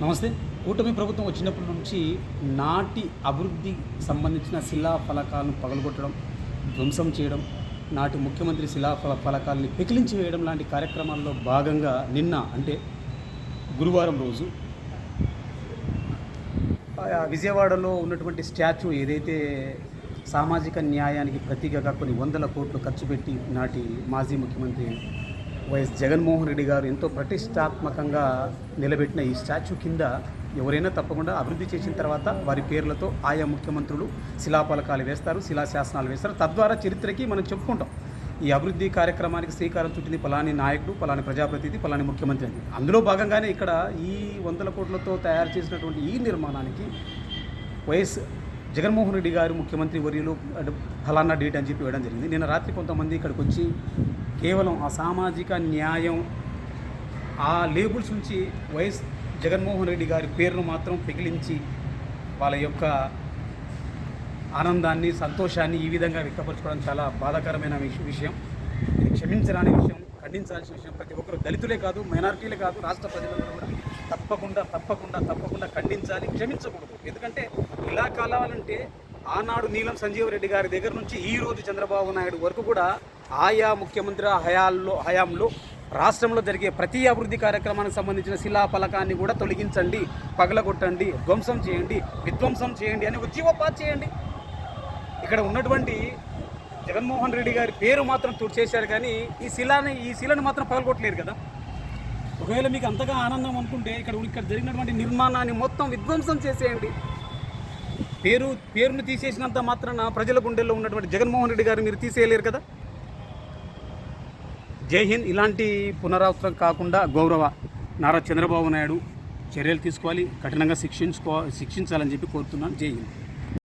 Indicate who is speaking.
Speaker 1: నమస్తే. కూటమి ప్రభుత్వం వచ్చినప్పటి నుంచి నాటి అభివృద్ధి సంబంధించిన శిలా ఫలకాలను పగలగొట్టడం ధ్వంసం చేయడం నాటి ముఖ్యమంత్రి శిలా ఫల ఫలకాలని పెకిలించి వేయడం లాంటి కార్యక్రమాల్లో భాగంగా నిన్న అంటే గురువారం రోజు ఆ విజయవాడలో ఉన్నటువంటి స్టాచ్యూ ఏదైతే సామాజిక న్యాయానికి ప్రతీకగా కొన్ని వందల కోట్లు ఖర్చు పెట్టి నాటి మాజీ ముఖ్యమంత్రి వైఎస్ జగన్మోహన్ రెడ్డి గారు ఎంతో ప్రతిష్టాత్మకంగా నిలబెట్టిన ఈ స్టాచ్యూ కింద ఎవరైనా తప్పకుండా అభివృద్ధి చేసిన తర్వాత వారి పేర్లతో ఆయా ముఖ్యమంత్రులు శిలాపలకాలు వేస్తారు శిలాశాసనాలు వేస్తారు. తద్వారా చరిత్రకి మనం చెప్పుకుంటాం. ఈ అభివృద్ధి కార్యక్రమానికి శ్రీకారం చుట్టింది పలాని నాయకుడు పలాని ప్రజాప్రతినిధి పలాని ముఖ్యమంత్రి అని. అందులో భాగంగానే ఇక్కడ ఈ వందల కోట్లతో తయారు చేసినటువంటి ఈ నిర్మాణానికి వైఎస్ జగన్మోహన్ రెడ్డి గారు ముఖ్యమంత్రి వర్యులు ఫలానా డేట్ అని చెప్పి ఇవ్వడం జరిగింది. నిన్న రాత్రి కొంతమంది ఇక్కడికి వచ్చి కేవలం అసామాజిక న్యాయం ఆ లేబుల్స్ నుంచి వైఎస్ జగన్మోహన్ రెడ్డి గారి పేరును మాత్రం పిగిలించి వాళ్ళ యొక్క ఆనందాన్ని సంతోషాన్ని ఈ విధంగా వ్యక్తపరచుకోవడం చాలా బాధాకరమైన విషయం. ఇది క్షమించరాని విషయం ఖండించాల్సిన విషయం ప్రతి ఒక్కరు దళితులే కాదు మైనారిటీలే కాదు రాష్ట్ర ప్రజలందరూ కూడా తప్పకుండా తప్పకుండా తప్పకుండా ఖండించాలి క్షమించకూడదు. ఎందుకంటే ఇలా కాలాలంటే ఆనాడు నీలం సంజీవ రెడ్డి గారి దగ్గర నుంచి ఈ రోజు చంద్రబాబు నాయుడు వరకు కూడా ఆయా ముఖ్యమంత్రి హయాల్లో హయాంలో రాష్ట్రంలో జరిగే ప్రతి అభివృద్ధి కార్యక్రమానికి సంబంధించిన శిలా ఫలకాన్ని కూడా తొలగించండి పగలగొట్టండి ధ్వంసం చేయండి విధ్వంసం చేయండి అని ఒక చేయండి. ఇక్కడ ఉన్నటువంటి జగన్మోహన్ రెడ్డి గారి పేరు మాత్రం తుడిచేశారు కానీ ఈ శిలాని ఈ శిలను మాత్రం పగలగొట్టలేరు కదా. ఒకవేళ మీకు అంతగా ఆనందం అనుకుంటే ఇక్కడ ఇక్కడ జరిగినటువంటి నిర్మాణాన్ని మొత్తం విధ్వంసం చేసేయండి. పేరు పేరును తీసేసినంత మాత్రాన ప్రజల గుండెల్లో ఉన్నటువంటి జగన్మోహన్ రెడ్డి గారు మీరు తీసేయలేరు కదా? జై హింద్. ఇలాంటి పునరావృతం కాకుండా గౌరవ నారా చంద్రబాబు నాయుడు చర్యలు తీసుకోవాలి కఠినంగా శిక్షించుకో శిక్షించాలని చెప్పి కోరుతున్నాను. జై హింద్.